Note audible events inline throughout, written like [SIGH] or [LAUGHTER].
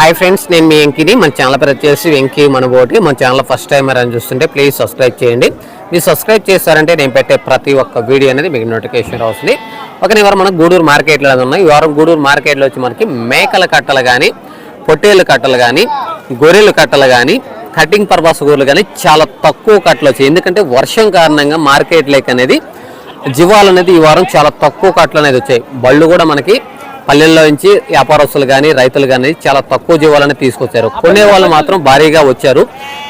Hi friends నేను మీ వెంకిని. మన channel పేరు వచ్చేసి వెంకీ మనబోటి. మన ఛానల్ ఫస్ట్ టైం అని చూస్తుంటే ప్లీజ్ సబ్స్క్రైబ్ చేయండి. మీరు సబ్స్క్రైబ్ చేస్తారంటే నేను పెట్టే ప్రతి ఒక్క వీడియో అనేది మీకు నోటిఫికేషన్ వస్తుంది ఒక నేను వారం మనం గూడూరు మార్కెట్లో ఉన్నాయి. ఈ వారం గూడూరు మార్కెట్లో వచ్చి మనకి మేకల కట్టలు కానీ పొట్టేలు కట్టలు కానీ గొర్రెలు కట్టలు కానీ కటింగ్ పర్పస్ గొర్రెలు కానీ చాలా తక్కువ కట్టలు వచ్చాయి. ఎందుకంటే వర్షం కారణంగా మార్కెట్ లేక్ అనేది జీవాలు అనేది ఈ వారం చాలా తక్కువ కట్టలు అనేది వచ్చాయి. బళ్ళు కూడా మనకి పల్లెల్లో నుంచి వ్యాపారస్తులు కానీ రైతులు కానీ చాలా తక్కువ జీవాలని తీసుకొచ్చారు. కొనే వాళ్ళు మాత్రం భారీగా వచ్చారు.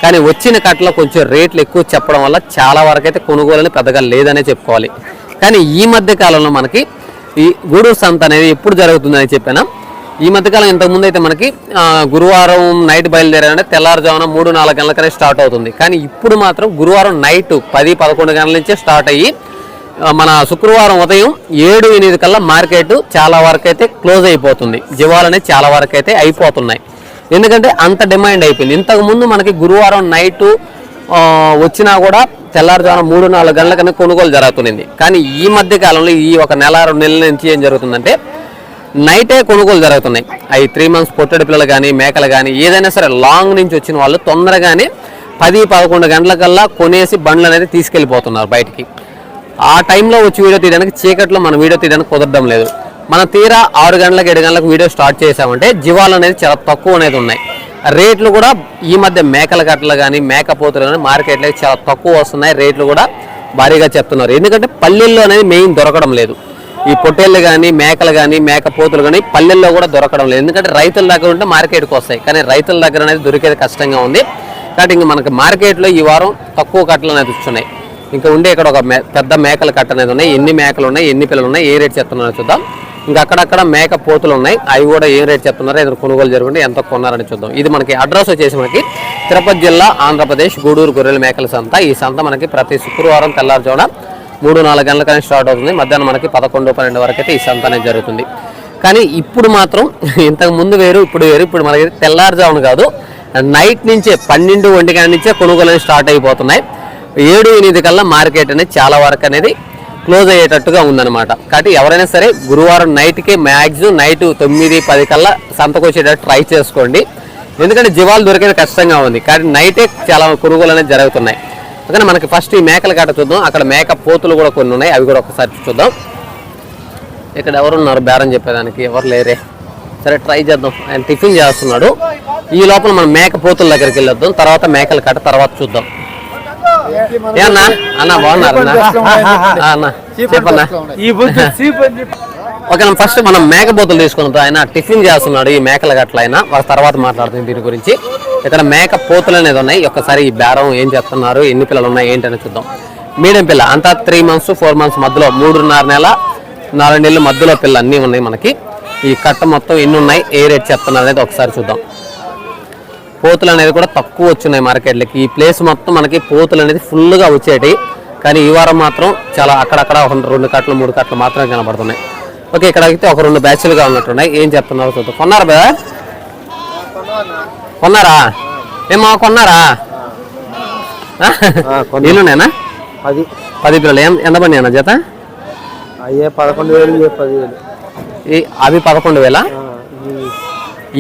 కానీ వచ్చిన కట్టలో కొంచెం రేట్లు ఎక్కువ చెప్పడం వల్ల చాలా వరకైతే కొనుగోలని పెద్దగా లేదనే చెప్పుకోవాలి. కానీ ఈ మధ్య కాలంలో మనకి ఈ గూడూరు సంత అనేది ఎప్పుడు జరుగుతుందని చెప్పాను? ఈ మధ్యకాలం ఇంతకుముందు అయితే మనకి గురువారం నైట్ బయలుదేరాలంటే తెల్లారుజామున మూడు నాలుగు గంటలకనే స్టార్ట్ అవుతుంది. కానీ ఇప్పుడు మాత్రం గురువారం నైట్ పది పదకొండు గంటల నుంచే స్టార్ట్ అయ్యి మన శుక్రవారం ఉదయం ఏడు ఎనిమిది కల్లా మార్కెట్ చాలా వరకు అయితే క్లోజ్ అయిపోతుంది. జీవాలు అనేది చాలా వరకు అయితే అయిపోతున్నాయి. ఎందుకంటే అంత డిమాండ్ అయిపోయింది. ఇంతకుముందు మనకి గురువారం నైటు వచ్చినా కూడా తెల్లారుజామున మూడు నాలుగు గంటలకన్నా కొనుగోలు జరుగుతుంది. కానీ ఈ మధ్య కాలంలో ఈ ఒక నెల రెండు నెలల నుంచి ఏం జరుగుతుందంటే నైటే కొనుగోలు జరుగుతున్నాయి. అవి త్రీ మంత్స్ పొట్టడి పిల్లలు కానీ మేకలు కానీ ఏదైనా సరే లాంగ్ నుంచి వచ్చిన వాళ్ళు తొందరగానే పది పదకొండు గంటలకల్లా కొనేసి బండ్లు అనేది తీసుకెళ్ళిపోతున్నారు బయటికి. ఆ టైంలో వచ్చి వీడియో తీయడానికి చీకట్లో మనం వీడియో తీయడానికి కుదరడం లేదు. మనం తీరా ఆరు గంటలకు ఏడు గంటలకు వీడియో స్టార్ట్ చేసామంటే జీవాలు అనేది చాలా తక్కువ అనేది ఉన్నాయి. రేట్లు కూడా ఈ మధ్య మేకల కట్టలు కానీ మేకపోతులు కానీ మార్కెట్లో చాలా తక్కువ వస్తున్నాయి. రేట్లు కూడా భారీగా చెప్తున్నారు. ఎందుకంటే పల్లెల్లో అనేది మెయిన్ దొరకడం లేదు. ఈ పొట్టేళ్ళు కానీ మేకలు కానీ మేకపోతులు కానీ పల్లెల్లో కూడా దొరకడం లేదు. ఎందుకంటే రైతుల దగ్గర ఉంటే మార్కెట్కి వస్తాయి. కానీ రైతుల దగ్గర అనేది దొరికేది కష్టంగా ఉంది. కాబట్టి ఇంక మనకి మార్కెట్లో ఈ వారం తక్కువ కట్టలు అనేది వస్తున్నాయి. ఇంకా ఉండే ఇక్కడ ఒక మే- పెద్ద మేకల కట్ట అనేది ఉన్నాయి. ఎన్ని మేకలు ఉన్నాయి ఎన్ని పిల్లలు ఉన్నాయి ఏ రేట్ చెప్తున్నారో చూద్దాం. ఇంకా అక్కడక్కడ మేక పోతులు ఉన్నాయి. అవి కూడా ఏ రేట్ చెప్తున్నారో ఏదైనా కొనుగోలు జరుగుతుంది ఎంత కొన్నారని చూద్దాం. ఇది మనకి అడ్రస్ వచ్చేసి మనకి తిరుపతి జిల్లా ఆంధ్రప్రదేశ్ గూడూరు గొర్రెల మేకల సంత. ఈ సంత మనకి ప్రతి శుక్రవారం తెల్లారుజామున మూడు నాలుగు గంటలకనే స్టార్ట్ అవుతుంది. మధ్యాహ్నం మనకి పదకొండు పన్నెండు వరకు అయితే ఈ సంత అనేది జరుగుతుంది. కానీ ఇప్పుడు మాత్రం [LAUGHS] ఇంతకు ముందు వేరు ఇప్పుడు వేరు ఇప్పుడు మనకి తెల్లారుజామున కాదు నైట్ నుంచే పన్నెండు ఒంటి గంట నుంచే కొనుగోలు స్టార్ట్ అయిపోతున్నాయి. ఏడు ఎనిమిది కల్లా మార్కెట్ అనేది చాలా వరకు అనేది క్లోజ్ అయ్యేటట్టుగా ఉందన్నమాట. కాబట్టి ఎవరైనా సరే గురువారం నైట్కి మ్యాక్సిమం నైట్ తొమ్మిది పది కల్లా సంతకు వచ్చేటట్టు ట్రై చేసుకోండి. ఎందుకంటే జీవాలు దొరికేది కష్టంగా ఉంది. కాబట్టి నైటే చాలా కొనుగోలు అనేది జరుగుతున్నాయి. అందుకని మనకి ఫస్ట్ ఈ మేకలు కాట చూద్దాం. అక్కడ మేక పోతులు కూడా కొన్ని ఉన్నాయి. అవి కూడా ఒకసారి చూద్దాం. ఇక్కడ ఎవరున్నారు బేరం చెప్పేదానికి ఎవరు లేరే. సరే ట్రై చేద్దాం. ఆయన టిఫిన్ చేస్తున్నాడు. ఈ లోపల మనం మేక పోతుల దగ్గరికి వెళ్ళొద్దాం. తర్వాత మేకల కట్ట తర్వాత చూద్దాం. అన్నా? బాగున్నారు అన్న? చెప్పన్నా ఓకే ఫస్ట్ మనం మేకపోతులు తీసుకున్నాం ఆయన టిఫిన్ చేస్తున్నాడు ఈ మేకల గట్ల ఆయన. వాళ్ళ తర్వాత మాట్లాడుతుంది దీని గురించి. ఇక్కడ మేక పోతులు అనేది ఉన్నాయి. ఒక్కసారి ఈ బేరం ఏం చెప్తున్నారు ఎన్ని పిల్లలు ఉన్నాయి? ఏంటని చూద్దాం. మీడియం పిల్ల అంతా త్రీ మంత్స్ ఫోర్ మంత్స్ మధ్యలో మూడున్నర నెల నాలుగు నెలల మధ్యలో పిల్ల అన్నీ ఉన్నాయి మనకి. ఈ కట్ట మొత్తం ఎన్ని ఉన్నాయి? ఏ రేట్ చెప్తున్నారు అనేది ఒకసారి చూద్దాం. పోతులు అనేది కూడా తక్కువ వచ్చినాయి మార్కెట్లకి. ఈ ప్లేస్ మొత్తం మనకి పోతులు అనేది ఫుల్గా వచ్చేటి. కానీ ఈ వారం మాత్రం చాలా అక్కడక్కడ రెండు కట్టలు మూడు కట్టలు మాత్రమే కనబడుతున్నాయి. ఓకే ఇక్కడ అయితే ఒక రెండు బ్యాచ్లుగా ఉన్నట్టున్నాయి. ఏం చెప్తున్నారు చూద్దాం. కొన్నారా బే కొన్నారా? ఏమో కొన్నారా? నీళ్ళునేనా అది పది. పిల్లలు ఏం ఎంత పడి అన్న జత? అయ్యే పదకొండు వేలు పదివేలు. అవి పదకొండు వేల?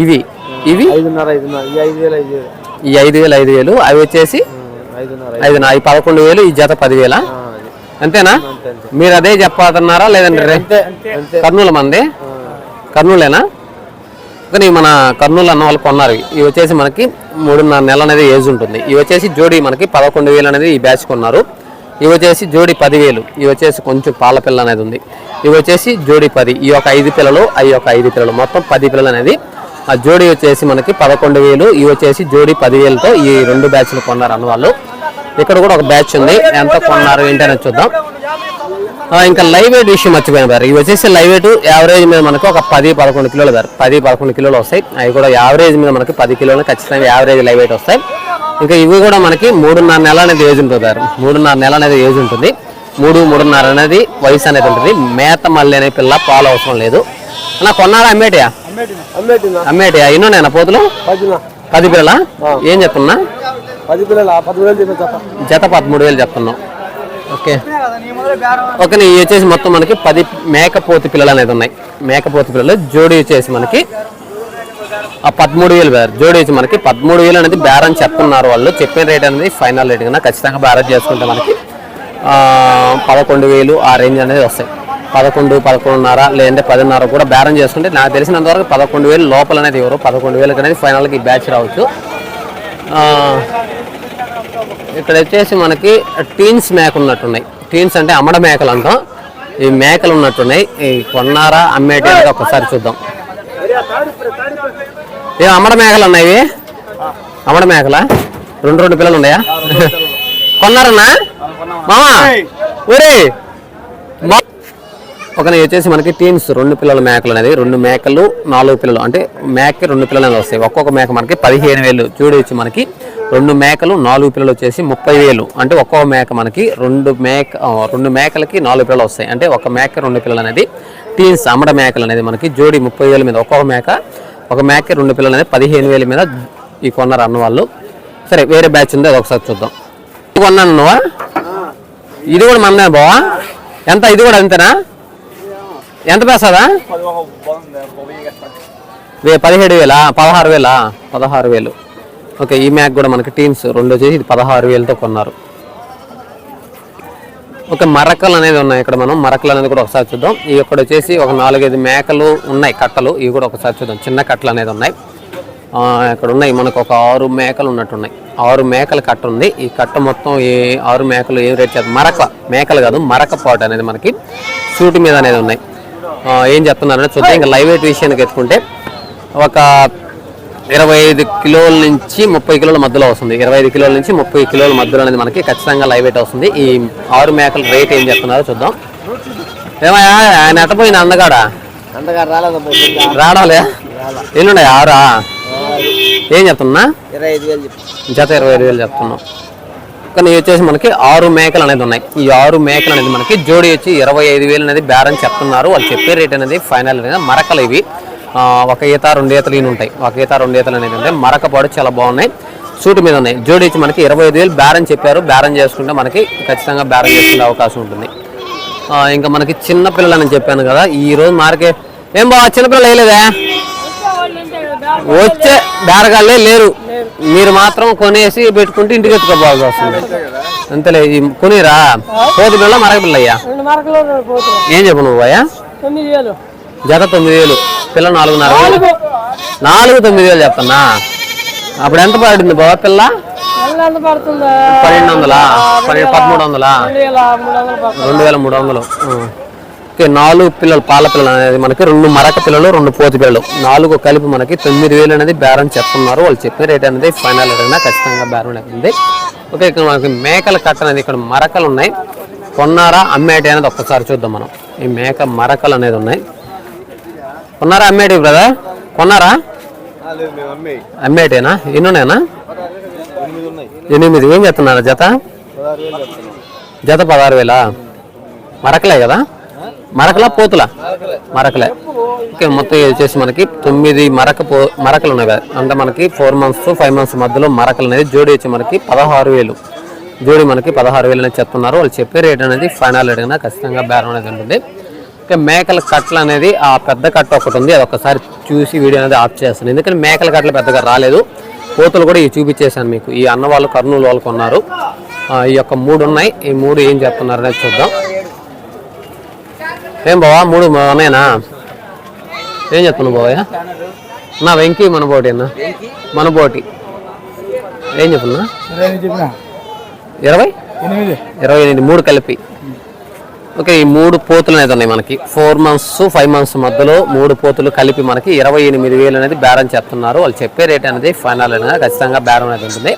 ఇవి. ఇవి? ఇవి ఐదున్నర ఐదున్నర. ఈ ఐదు వేలు ఐదు వేలు. ఈ ఐదు వేలు ఐదు వేలు. అవి వచ్చేసి ఐదు. ఈ పదకొండు వేలు ఈ జత పదివేల. అంతేనా? అంతే అంతే. మీరు అదే చెప్పతున్నారా లేదంటే కర్నూలు మంది? కర్నూలేనా? కానీ మన కర్నూలు అన్న వాళ్ళు కొన్నారు. ఇవి వచ్చేసి మనకి మూడున్నర నెలలు అనేది ఏజ్ ఉంటుంది. ఇవి వచ్చేసి జోడి మనకి పదకొండు వేలు అనేది ఈ బ్యాచ్ కొన్నారు. ఇవి వచ్చేసి జోడి పదివేలు. ఇవి వచ్చేసి కొంచెం పాల పిల్ల అనేది ఉంది. ఇవి వచ్చేసి జోడి పది. ఈ ఒక ఐదు పిల్లలు అవి ఒక ఐదు పిల్లలు. మొత్తం పది పిల్లలు అనేది ఆ జోడి వచ్చేసి మనకి పదకొండు వేలు ఇవి వచ్చేసి జోడి పదివేలతో ఈ రెండు బ్యాచ్లు కొన్నారు అన్న వాళ్ళు ఇక్కడ కూడా ఒక బ్యాచ్ ఉంది. ఎంత కొన్నారు ఏంటనేది చూద్దాం. ఇంకా లైవ్ వెయిట్ విషయం మర్చిపోయాను బారు ఇవి వచ్చేసి లైవ్ వెయిట్ యావరేజ్ మీద మనకు ఒక పది పదకొండు కిలోలు బారు పది పదకొండు కిలోలు వస్తాయి. అవి కూడా యావరేజ్ మీద మనకి పది కిలోలు ఖచ్చితంగా యావరేజ్ లైవ్ వెయిట్ వస్తాయి. ఇంకా ఇవి కూడా మనకి మూడున్నర నెల అనేది ఏజ్ ఉంటుంది బారు మూడున్నర నెల అనేది ఏజ్ ఉంటుంది. మూడు మూడున్నర అనేది వయసు అనేది ఉంటుంది. మేత మళ్ళీ అనే పిల్ల పాలు అవసరం లేదు. అలా కొన్నారా అమ్మేటియా అమ్మేటినా? అమ్మేటియా? ఇన్నో నేను పోతులు పది పిల్లలా? ఏం చెప్తున్నా? పది పిల్లలు? జత. పదమూడు వేలు చెప్తున్నాం. ఓకే. ఓకే ఇవి వచ్చేసి మొత్తం మనకి పది మేకపోతు పిల్లలు అనేది ఉన్నాయి. మేకపోతు పిల్లలు జోడి వచ్చేసి మనకి ఆ పదమూడు వేలు బ్రదర్ జోడి వచ్చి మనకి పదమూడు వేలు అనేది బేరం చెప్తున్నారు వాళ్ళు. చెప్పిన రేట్ అనేది ఫైనల్ రేట్ కన్నా ఖచ్చితంగా బేరం చేసుకుంటే మనకి ఆ, పదకొండు వేలు ఆ రేంజ్ అనేది వస్తాయి. పదకొండు పదకొండున్నర లేదంటే పదిన్నర కూడా బేరం చేసుకుంటే నాకు తెలిసినంత వరకు పదకొండు వేలు లోపల అనేది ఎవరు? పదకొండు వేలకు అనేది ఫైనల్కి ఈ బ్యాచ్ రావచ్చు. ఇక్కడ వచ్చేసి మనకి టీన్స్ మేక ఉన్నట్టున్నాయి టీన్స్ అంటే అమ్మడ మేకలు అంటాం. ఈ మేకలు ఉన్నట్టున్నాయి. ఈ కొన్నారా అమ్మేటి ఒకసారి చూద్దాం. ఏ అమ్మడ మేకలు ఉన్నాయి? అమ్మడ మేకలా? రెండు రెండు పిల్లలు ఉన్నాయా? కొన్నారన్నా? మామా? ఒరే ఒక నెయ్యి వచ్చేసి మనకి టీన్స్ రెండు పిల్లల మేకలు అనేది రెండు మేకలు నాలుగు పిల్లలు. అంటే మేకకి రెండు పిల్లలు అనేది వస్తాయి. ఒక్కొక్క మేక మనకి పదిహేను వేలు. చూడు వచ్చి మనకి రెండు మేకలు నాలుగు పిల్లలు వచ్చేసి ముప్పై వేలు. అంటే ఒక్కొక్క మేక మనకి రెండు మేక రెండు మేకలకి నాలుగు పిల్లలు వస్తాయి. అంటే ఒక మేక రెండు పిల్లలు అనేది టీన్స్ అమ్మడ మేకలు అనేది మనకి జోడి ముప్పై వేల మీద. ఒక్కొక్క మేక ఒక మేకకి రెండు పిల్లలు అనేది పదిహేను వేల మీద ఈ కొన్నారు అన్న వాళ్ళు. సరే వేరే బ్యాచ్ ఉంది అది ఒకసారి చూద్దాం. ఇది కొన్నాను నువ్వా? ఇది కూడా మనదే బావా? ఎంత? ఇది కూడా అంతేనా? ఎంత పేసాదా వే పదిహేడు వేలా? పదహారు వేలా? పదహారు వేలు. ఓకే ఈ మ్యాక్ కూడా మనకి టీమ్స్ రెండు వచ్చేసి ఇది పదహారు వేలతో కొన్నారు. ఒక మరకలు అనేది ఉన్నాయి ఇక్కడ మనం. మరకలు అనేది కూడా ఒకసారి చూద్దాం. ఈ ఇక్కడ వచ్చేసి ఒక నాలుగైదు మేకలు ఉన్నాయి కట్టలు. ఇవి కూడా ఒకసారి చూద్దాం. చిన్న కట్టలు అనేది ఉన్నాయి. ఇక్కడ ఉన్నాయి. మనకు ఒక ఆరు మేకలు ఉన్నట్టున్నాయి ఆరు మేకల కట్ట ఉంది. ఈ కట్ట మొత్తం ఈ ఆరు మేకలు ఏం రేట్ చేస్తారు మరక. మేకలు కాదు మరక పాటు అనేది మనకి సూటి మీద అనేది ఉన్నాయి. ఏం చెప్తున్నారంటే చూద్దాం. ఇంకా లైవ్ వెయిట్ విషయానికి ఎత్తుకుంటే ఒక ఇరవై ఐదు కిలోల నుంచి ముప్పై కిలోల మధ్యలో వస్తుంది. ఇరవై ఐదు కిలోల నుంచి ముప్పై కిలోల మధ్యలో అనేది మనకి ఖచ్చితంగా లైవ్ వెయిట్ వస్తుంది. ఈ ఆరు మేకల రేట్ ఏం చెప్తున్నారో చూద్దాం. ఏమయ్యా ఆయన ఎట్టపోయింది అందగాడా రావడాలే ఎన్నున్నాయి? ఆరా? ఏం చెప్తున్నా? జత ఇరవై ఐదు వేలు చెప్తున్నాం. పక్కన వచ్చేసి మనకి ఆరు మేకలు అనేది ఉన్నాయి. ఈ ఆరు మేకలు అనేది మనకి జోడి వచ్చి ఇరవై ఐదు వేలు అనేది బేరం చెప్తున్నారు. వాళ్ళు చెప్పే రేట్ అనేది ఫైనల్ అనేది మరకలు ఇవి. ఒక ఈత రెండు ఈతలు ఈయన ఉంటాయి. ఒక ఈత రెండు ఈతలు అనేది ఉంటాయి. మరక పాడు చాలా బాగున్నాయి. సూటి మీద ఉన్నాయి. జోడి వచ్చి మనకి ఇరవై ఐదు వేలు బేరం చెప్పారు. బేరం చేసుకుంటే మనకి ఖచ్చితంగా బేరం చేసుకునే అవకాశం ఉంటుంది. ఇంకా మనకి చిన్నపిల్లలు అని చెప్పాను కదా. ఈ రోజు మార్కెట్ ఏం బాగా చిన్నపిల్లలు వేయలేదా? వచ్చే బేరగాళ్ళే లేరు. మీరు మాత్రం కొనేసి పెట్టుకుంటే ఇంటికి ఎత్తుకోబాల్సి వస్తుంది. అంతలే ఈ కొనిరా? కోతి పిల్ల మరక అయ్యా ఏం చెప్పు నువ్వు అయ్యా? తొమ్మిది వేలు. జత తొమ్మిది వేలు. పిల్ల నాలుగున్నర వేలు. నాలుగు. తొమ్మిది వేలు చెప్తున్నా. అప్పుడు ఎంత పడింది బావ పిల్ల? పన్నెండు వందలా? పన్నెండు పదమూడు వందలా? రెండు వేల మూడు వందలు నాలుగు పిల్లలు పాల పిల్లలు అనేది మనకి రెండు మరక పిల్లలు రెండు పోతి పిల్లలు. నాలుగు కలిపి మనకి తొమ్మిది వేలు అనేది బేరం చెప్తున్నారు. వాళ్ళు చెప్పిన రేట్ అనేది ఫైనల్ రేట్ ఖచ్చితంగా బేరం అనేది ఓకే ఇక్కడ మనకి మేకల కట్ట అనేది ఇక్కడ మరకలు ఉన్నాయి. కొన్నారా అమ్మేటి అనేది ఒక్కసారి చూద్దాం మనం. ఈ మేక మరకలు అనేది ఉన్నాయి. కొన్నారా అమ్మేటి బ్రదర్ కొన్నారా అమ్మేటేనా? ఎన్ని ఎనిమిది. ఏం చెప్తున్నారా జత? జత పదహారు వేలా? మరకలే కదా? మరకలా? పోతులా? మరకలే. ఓకే మొత్తం ఇది వచ్చేసి మనకి తొమ్మిది మరక పో మరకలు ఉన్నాయి అంటే మనకి ఫోర్ మంత్స్ ఫైవ్ మంత్స్ మధ్యలో మరకలు అనేది జోడి వచ్చి మనకి పదహారు వేలు. జోడి మనకి పదహారు వేలు అనేది చెప్తున్నారు. వాళ్ళు చెప్పే రేట్ అనేది ఫైనల్ రేట్ అయినా ఖచ్చితంగా బేరం అనేది ఉంటుంది. ఓకే మేకల కట్టలు అనేది ఆ పెద్ద కట్ట ఒకటి ఉంది. అది ఒకసారి చూసి వీడియో అనేది ఆఫ్ చేస్తాను. ఎందుకంటే మేకల కట్టలు పెద్దగా రాలేదు. పోతులు కూడా ఇవి చూపించేశాను మీకు. ఈ అన్న వాళ్ళు కర్నూలు వాళ్ళు కొన్నారు. ఈ యొక్క మూడు ఉన్నాయి. ఈ మూడు ఏం చెప్తున్నారు అనేది చూద్దాం. ఏం బావా? మూడు అన్నయ్యనా ఏం చెప్తున్నావు బావయ్య? నా వెంకీ మనబోటి అన్న. మనబోటి ఏం చెప్తున్నా? ఇరవై? ఇరవై ఎనిమిది మూడు కలిపి. ఓకే ఈ మూడు పోతులు అనేది ఉన్నాయి మనకి. ఫోర్ మంత్స్ ఫైవ్ మంత్స్ మధ్యలో మూడు పోతులు కలిపి మనకి ఇరవై ఎనిమిది వేలు అనేది బేరం చెప్తున్నారు వాళ్ళు చెప్పే రేట్ అనేది ఫైనల్ అనేది ఖచ్చితంగా బేరం అనేది ఉంటుంది.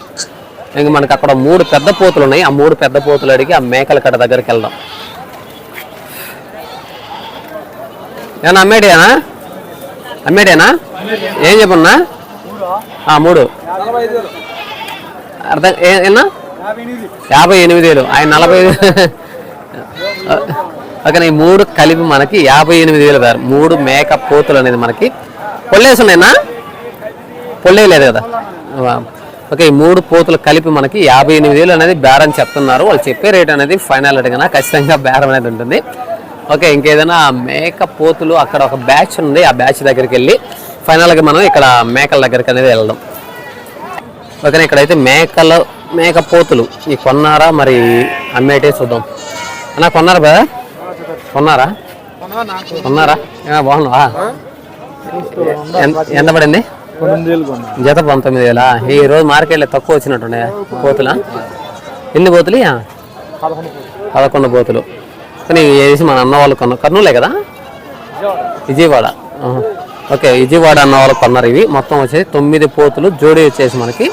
ఇంక మనకి అక్కడ మూడు పెద్ద పోతులు ఉన్నాయి. ఆ మూడు పెద్ద పోతులు అడిగి ఆ మేకల కట్ట దగ్గరికి వెళ్దాం. ఏమన్నా అమ్మేటేనా? అమ్మేటేనా? ఏం చెప్పన్నా? ఆ, మూడు. అర్థం ఏనా యాభై ఎనిమిది వేలు. ఆయన నలభై ఓకే ఈ మూడు కలిపి మనకి యాభై ఎనిమిది వేలు వేరు మూడు మేక పోతులు అనేది మనకి పొల్లేసి ఉన్నాయన్నా? పొల్లేయలేదు కదా. ఓకే ఈ మూడు పోతులు కలిపి మనకి యాభై ఎనిమిది వేలు అనేది బేరం చెప్తున్నారు. వాళ్ళు చెప్పే రేట్ అనేది ఫైనల్ అడిగినా ఖచ్చితంగా బేరం అనేది ఉంటుంది. ఓకే ఇంకేదైనా మేక పోతులు అక్కడ ఒక బ్యాచ్ ఉంది. ఆ బ్యాచ్ దగ్గరికి వెళ్ళి ఫైనల్గా మనం ఇక్కడ మేకల దగ్గరికి అనేది వెళ్దాం. ఓకేనా ఇక్కడైతే మేకలు మేక పోతులు. ఈ కొన్నారా? మరి అమ్మేటే చూద్దాం. అన్నా కొన్నారా బా కొన్నారా? కొన్నారా? ఏ, బాగున్నావా? ఎంత- పడింది? జత పంతొమ్మిది వేల? ఈ రోజు మార్కెట్లో తక్కువ వచ్చినట్టుండే పోతులా? ఎన్ని పోతులు పదకొండు పోతులు. కానీ ఇవి వేసి మన అన్న వాళ్ళు కొన్న కర్నూలే కదా? విజయవాడ. ఓకే విజయవాడ అన్న వాళ్ళు కొన్నారు ఇవి. మొత్తం వచ్చేసి తొమ్మిది పోతులు జోడీ వచ్చేసి మనకి.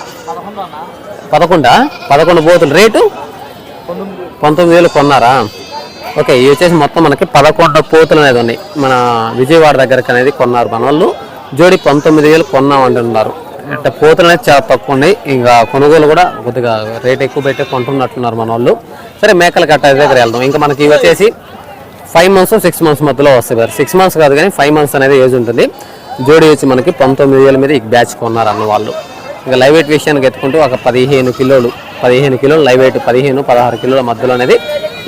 పదకొండా? పదకొండు పోతులు. రేటు? పంతొమ్మిది వేలు కొన్నారా? ఓకే ఇవి వచ్చేసి మొత్తం మనకి పదకొండు పోతులు అనేది ఉన్నాయి. మన విజయవాడ దగ్గరకు అనేది కొన్నారు మన వాళ్ళు. జోడి పంతొమ్మిది వేలు కొన్నాం అంటున్నారు అంటే పోతులు అనేది చాలా తక్కువ ఉన్నాయి. ఇంకా కొనుగోలు కూడా కొద్దిగా రేట్ ఎక్కువ పెట్టి కొంటున్నట్టున్నారు మన వాళ్ళు. సరే మేకలు కట్ట దగ్గర వెళ్దాం. ఇంకా మనకి ఇవి వచ్చేసి ఫైవ్ మంత్స్ సిక్స్ మంత్స్ మధ్యలో వస్తాయి సార్ సిక్స్ మంత్స్ కాదు కానీ ఫైవ్ మంత్స్ అనేది ఏజ్ ఉంటుంది. జోడీ వచ్చి మనకి పంతొమ్మిది వేల మీద ఈ బ్యాచ్ కొన్నారు అన్న వాళ్ళు. ఇంకా లైవ్ వెయిట్ విషయానికి ఎత్తుకుంటూ ఒక పదిహేను కిలోలు పదిహేను కిలోలు లైవ్ వెయిట్ పదిహేను పదహారు కిలోల మధ్యలో అనేది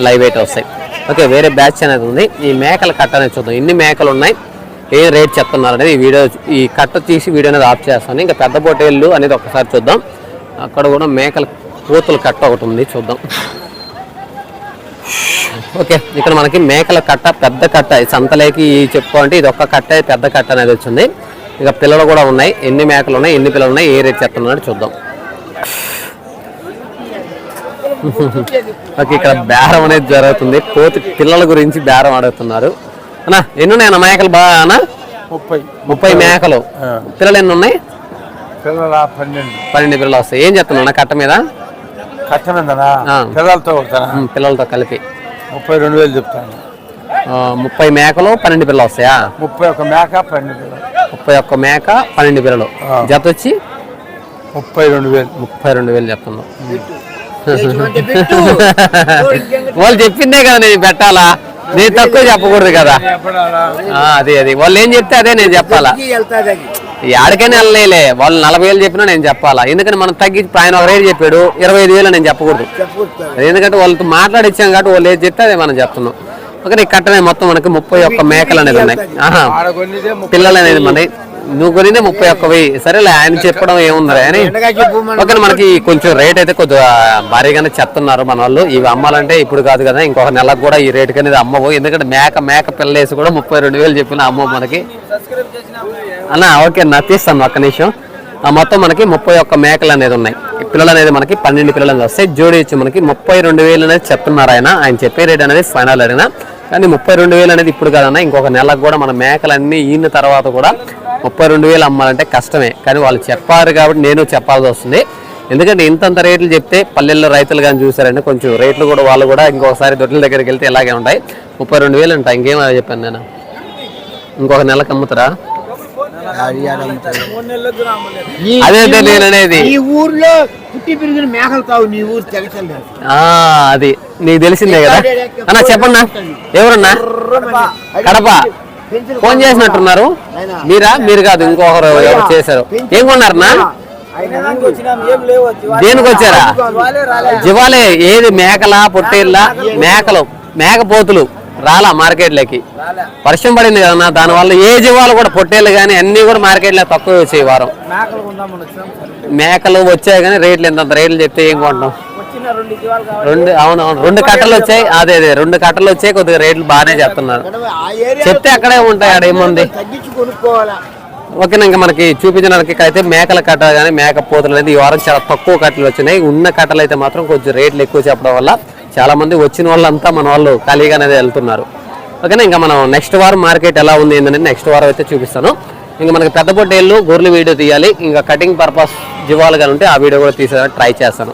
లైవ్ వెయిట్ వస్తాయి. ఓకే వేరే బ్యాచ్ అనేది ఉంది. ఈ మేకల కట్ట అనేది చూద్దాం. ఎన్ని మేకలు ఉన్నాయి? ఏ రేట్ చెప్తున్నారు అనేది ఈ వీడియో ఈ కట్ట తీసి వీడియో అనేది ఆఫ్ చేస్తాను. ఇంకా పెద్ద పొటేళ్ళు అనేది ఒకసారి చూద్దాం. అక్కడ కూడా మేకల కోతుల కట్ట ఒకటి ఉంది చూద్దాం. ఓకే ఇక్కడ మనకి మేకల కట్ట పెద్ద కట్ట ఈ సంతలేకి చెప్పుకోవాలంటే ఇది ఒక్క కట్ట పెద్ద కట్ట అనేది వచ్చింది. ఇక పిల్లలు కూడా ఉన్నాయి. ఎన్ని మేకలు ఉన్నాయి ఎన్ని పిల్లలు ఉన్నాయి ఏ రేట్ చెప్తున్నారో చూద్దాం. ఓకే ఇక్కడ బేరం అనేది జరుగుతుంది. కోతి పిల్లల గురించి బేరం అడుగుతున్నారు అన్నా ఎన్ని ఉన్నాయి అన్న మేకలు బాగా అన్న? ముప్పై. ముప్పై మేకలు. పిల్లలు ఎన్ని ఉన్నాయి పిల్లల పన్నెండు. పన్నెండు పిల్లలు వస్తాయి. ఏం చెప్తున్నా అన్న కట్ట మీద? కష్టమేందనా ఆ. పిల్లలతో పిల్లలతో కలిపి. ముప్పై రెండు వేలు చెప్తాను. ముప్పై మేకలు పన్నెండు పిల్లలు వస్తాయా? ముప్పై ఒక మేక పన్నెండు పిల్లలు. ముప్పై ఒక్క మేక పన్నెండు పిల్లలు. జత వచ్చి? ముప్పై రెండు వేలు. ముప్పై రెండు వేలు చెప్తున్నాం [LAUGHS] వాళ్ళు చెప్పిందే కదా నేను పెట్టాలా? నేను తక్కువ చెప్పకూడదు కదా. అది అది. వాళ్ళు ఏం చెప్తే అదే నేను చెప్పాలా? ఆడికైనా వెళ్ళలేలే. వాళ్ళు నలభై వేలు చెప్పినా నేను చెప్పాలా? ఎందుకంటే మనం తగ్గించి ఆయన ఒక రేటు చెప్పాడు ఇరవై ఐదు వేలు నేను చెప్పకూడదు. ఎందుకంటే వాళ్ళతో మాట్లాడిచ్చాం కాబట్టి వాళ్ళు ఏది చెప్తే అదే మనం చెప్తున్నాం. ఓకే నీ కట్టనే మొత్తం మనకి ముప్పై ఒక్క మేకలు అనేది ఉన్నాయి. పిల్లలు అనేది మన నువ్వు కొనిదే ముప్పై ఒక్క వెయ్యి. సరేలే ఆయన చెప్పడం ఏముంది అని ఓకే మనకి కొంచెం రేట్ అయితే కొద్దిగా భారీగానే చెప్తున్నారు మన వాళ్ళు. ఇవి అమ్మాలంటే ఇప్పుడు కాదు కదా ఇంకొక నెలకు కూడా ఈ రేట్ అనేది అమ్మవు. ఎందుకంటే మేక మేక పిల్ల వేసి కూడా ముప్పై రెండు వేలు చెప్పిన అమ్మవు మనకి. అన్న ఓకే నా తీస్తాను ఒక్క నిమిషం. ఆ మొత్తం మనకి ముప్పై ఒక్క మేకలు అనేది ఉన్నాయి. పిల్లలు అనేది మనకి పన్నెండు పిల్లలు అనేది వస్తాయి. జోడి వచ్చి మనకి ముప్పై రెండు వేలు అనేది చెప్తున్నారు ఆయన. ఆయన చెప్పే రేట్ అనేది ఫైనల్ అడిగిన. కానీ ముప్పై రెండు వేలు అనేది ఇప్పుడు కాదన్న ఇంకొక నెలకు కూడా మన మేకలన్నీ ఈయన తర్వాత కూడా ముప్పై రెండు వేలు అమ్మాలంటే కష్టమే. కానీ వాళ్ళు చెప్పారు కాబట్టి నేను చెప్పాల్సి వస్తుంది. ఎందుకంటే ఇంతంత రేట్లు చెప్తే పల్లెల్లో రైతులు కానీ చూసారంటే కొంచెం రేట్లు కూడా వాళ్ళు కూడా ఇంకొకసారి దొడ్ల దగ్గరికి వెళ్తే ఇలాగే ఉంటాయి. ముప్పై రెండు వేలు ఉంటాయి ఇంకేమో చెప్పాను నేను? ఇంకొక నెలకు అమ్ముతారా? అదే అదే నేను అనేది. ఈ ఊర్లో పుట్టి పెరిగిన మేకలు తావు నీ ఊరు అది నీకు తెలిసిందే కదా. అన్న చెప్పన్నా. ఎవరన్నా? కడప. ఫోన్ చేసినట్టున్నారు. మీరా? మీరు కాదు ఇంకొకరు ఎవరు చేశారు. ఏం కొన్నారన్నా? దేనికి వచ్చారా? జివాలే ఏది? మేకలా పొట్టేళ్ళ? మేకలు మేకపోతులు. రాలా మార్కెట్లోకి? వర్షం పడింది కదన్నా దానివల్ల ఏ జీవాలు కూడా పొట్టేళ్ళు కానీ అన్నీ కూడా మార్కెట్లో తక్కువ వచ్చాయి వారం. మేకలు వచ్చాయి కానీ రేట్లు ఎంత రేట్లు చెప్తే ఏం కొంటాం? రెండు అవును అవును. రెండు కట్టలు వచ్చాయి. అదే అదే. రెండు కట్టలు వచ్చాయి. కొద్దిగా రేట్లు బాగానే చెప్తున్నారు. చెప్తే అక్కడే ఉంటాయి ఆడ ఏముంది? ఓకేనా ఇంకా మనకి చూపించడానికి అయితే మేకల కట్ట కానీ మేక పోతులు అనేది ఈ వారం చాలా తక్కువ కట్టలు వచ్చినాయి. ఉన్న కట్టలు అయితే మాత్రం కొంచెం రేట్లు ఎక్కువ చెప్పడం వల్ల చాలా మంది వచ్చిన వాళ్ళంతా మన వాళ్ళు ఖాళీగా అనేది వెళ్తున్నారు. ఓకేనా ఇంకా మనం నెక్స్ట్ వారం మార్కెట్ ఎలా ఉంది ఏంటనేది నెక్స్ట్ వారం అయితే చూపిస్తాను. ఇంకా మనకి పెద్ద పొట్టేళ్ళు గొర్రెలు వీడియో తీయాలి. ఇంకా కటింగ్ పర్పస్ జీవాలు కానీ ఉంటే ఆ వీడియో కూడా తీసేదానికి ట్రై చేస్తాను.